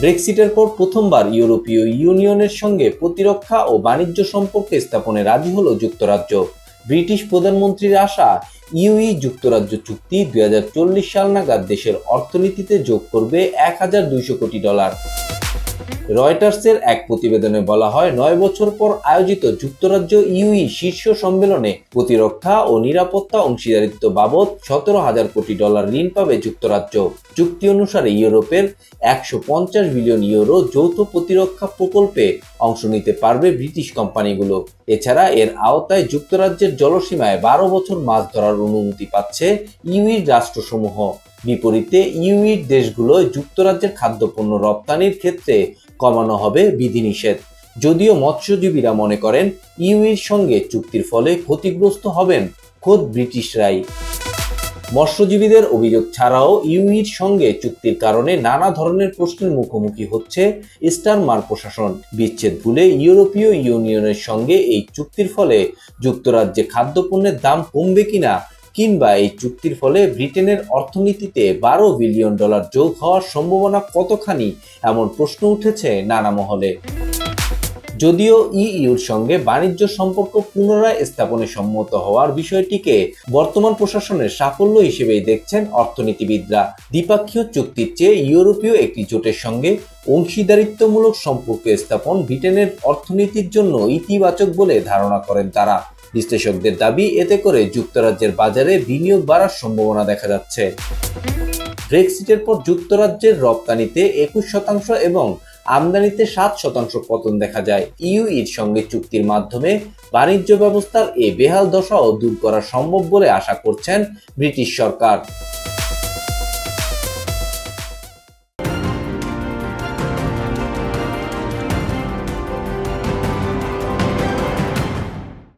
ব্রেক্সিটের পর প্রথমবার ইউরোপীয় ইউনিয়নের সঙ্গে প্রতিরক্ষা ও বাণিজ্য সম্পর্কে স্থাপনে রাজি হল যুক্তরাজ্য। ব্রিটিশ প্রধানমন্ত্রীর আশা, ইউই যুক্তরাজ্য চুক্তি দু হাজার চল্লিশ সাল নাগাদ দেশের অর্থনীতিতে যোগ করবে এক হাজার দুইশো কোটি ডলার। রয়টার্সের এক প্রতিবেদনে বলা হয়, নয় বছর পর আয়োজিত যুক্তরাজ্য ইউই শীর্ষ সম্মেলনে প্রতিরক্ষা ও নিরাপত্তা অংশীদারিত্ব বাবদ সতেরো হাজার কোটি ডলার ঋণ পাবে যুক্তরাজ্য। চুক্তি অনুসারে ইউরোপের একশো পঞ্চাশ বিলিয়ন ইউরো যৌথ প্রতিরক্ষা প্রকল্পে অংশ নিতে পারবে ব্রিটিশ কোম্পানিগুলো। এছাড়া এর আওতায় যুক্তরাজ্যের জলসীমায় বারো বছর মাছ ধরার অনুমতি পাচ্ছে ইউইর রাষ্ট্রসমূহ। বিপরীতে ইউইর দেশগুলোয় যুক্তরাজ্যের খাদ্যপণ্য রপ্তানির ক্ষেত্রে কমানো হবে বিধিনিষেধ। যদিও মৎস্যজীবীরা মনে করেন, ইউইর সঙ্গে চুক্তির ফলে ক্ষতিগ্রস্ত হবেন খোদ ব্রিটিশরাই। মৎস্যজীবীদের অভিযোগ ছাড়াও ইউইর সঙ্গে চুক্তির কারণে নানা ধরনের প্রশ্নের মুখোমুখি হচ্ছে ইস্টারমার প্রশাসন। বিচ্ছেদ ভুলে ইউরোপীয় ইউনিয়নের সঙ্গে এই চুক্তির ফলে যুক্তরাজ্যে খাদ্যপণ্যের দাম কমবে কিনা কিংবা এই চুক্তির ফলে ব্রিটেনের অর্থনীতিতে বারো বিলিয়ন ডলার যোগ হওয়ার সম্ভাবনা কতখানি, এমন প্রশ্ন উঠেছে নানা মহলে। যদিও ইইউর সঙ্গে বাণিজ্য সম্পর্ক পুনরায় স্থাপনে সম্মত হওয়ার বিষয়টিকে বর্তমান প্রশাসনের সাফল্য হিসেবেই দেখছেন অর্থনীতিবিদরা। দ্বিপাক্ষীয় চুক্তির চেয়ে ইউরোপীয় একটি জোটের সঙ্গে অংশীদারিত্বমূলক সম্পর্ক স্থাপন ব্রিটেনের অর্থনীতির জন্য ইতিবাচক বলে ধারণা করেন তারা। বিশ্লেষকদের দাবি, এতে করে যুক্তরাজ্যের বাজারে বিনিয়োগ বাড়ার সম্ভাবনা দেখা যাচ্ছে। ব্রেক্সিটের পর যুক্তরাজ্যের রপ্তানিতে একুশ শতাংশ এবং আমদানিতে সাত শতাংশ পতন দেখা যায়। ইউইর সঙ্গে চুক্তির মাধ্যমে বাণিজ্য ব্যবস্থার এই বেহাল দশাও দূর করা সম্ভব বলে আশা করছেন ব্রিটিশ সরকার।